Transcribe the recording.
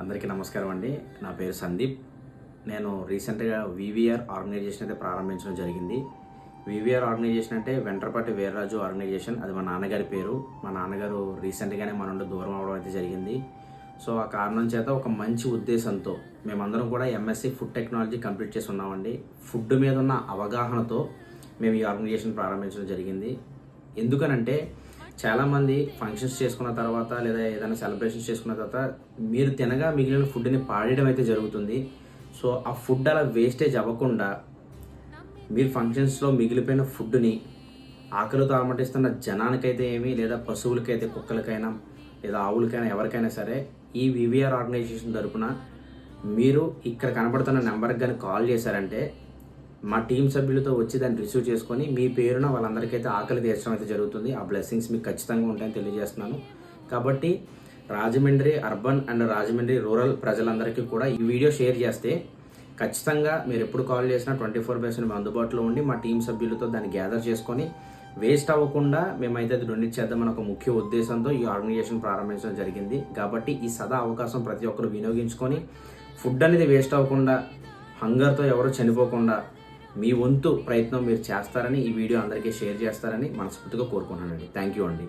అందరికీ నమస్కారం అండి. నా పేరు సందీప్. నేను రీసెంట్గా వివిఆర్ ఆర్గనైజేషన్ అయితే ప్రారంభించడం జరిగింది. వివిఆర్ ఆర్గనైజేషన్ అంటే వెంట్రపాటి వీర్రాజు ఆర్గనైజేషన్. అది మా నాన్నగారి పేరు. మా నాన్నగారు రీసెంట్గానే మన నుండి దూరం అవడం అయితే జరిగింది. సో ఆ కారణం చేత ఒక మంచి ఉద్దేశంతో మేమందరం కూడా ఎంఎస్సి ఫుడ్ టెక్నాలజీ కంప్లీట్ చేసి ఉన్నామండి ఫుడ్ మీద ఉన్న అవగాహనతో మేము ఈ ఆర్గనైజేషన్ ప్రారంభించడం జరిగింది. ఎందుకనంటే చాలామంది ఫంక్షన్స్ చేసుకున్న తర్వాత లేదా ఏదైనా సెలబ్రేషన్స్ చేసుకున్న తర్వాత మీరు తినగా మిగిలిన ఫుడ్ని పాడేయడం అయితే జరుగుతుంది. సో ఆ ఫుడ్ అలా వేస్టేజ్ అవ్వకుండా మీరు ఫంక్షన్స్లో మిగిలిపోయిన ఫుడ్ని ఆకలితో అలమటిస్తున్న జనానికైతే ఏమి లేదా పశువులకైతే కుక్కలకైనా లేదా ఆవులకైనా ఎవరికైనా సరే ఈ వివిఆర్ ఆర్గనైజేషన్ తరపున మీరు ఇక్కడ కనబడుతున్న నెంబర్కి కానీ కాల్ చేశారంటే మా టీం సభ్యులతో వచ్చి దాన్ని రిసీవ్ చేసుకొని మీ పేరున వాళ్ళందరికైతే ఆకలి తీర్చడం అయితే జరుగుతుంది. ఆ బ్లెస్సింగ్స్ మీకు ఖచ్చితంగా ఉంటాయని తెలియజేస్తున్నాను. కాబట్టి Rajahmundry urban and Rajahmundry rural ప్రజలందరికీ కూడా ఈ వీడియో షేర్ చేస్తే ఖచ్చితంగా మీరు ఎప్పుడు కాల్ చేసినా ట్వంటీ ఫోర్ బై సెవెన్ అందుబాటులో ఉండి మా టీం సభ్యులతో దాన్ని గ్యాదర్ చేసుకొని వేస్ట్ అవ్వకుండా మేమైతే అది డొనేట్ చేద్దామని ఒక ముఖ్య ఉద్దేశంతో ఈ ఆర్గనైజేషన్ ప్రారంభించడం జరిగింది. కాబట్టి ఈ సదా అవకాశం ప్రతి ఒక్కరు వినియోగించుకొని ఫుడ్ అనేది వేస్ట్ అవ్వకుండా హంగర్తో ఎవరు చనిపోకుండా మీ వంతు ప్రయత్నం మీరు చేస్తారని ఈ వీడియో అందరికీ షేర్ చేస్తారని మనస్ఫూర్తిగా కోరుకుంటున్నానండి. థ్యాంక్ యూ అండి.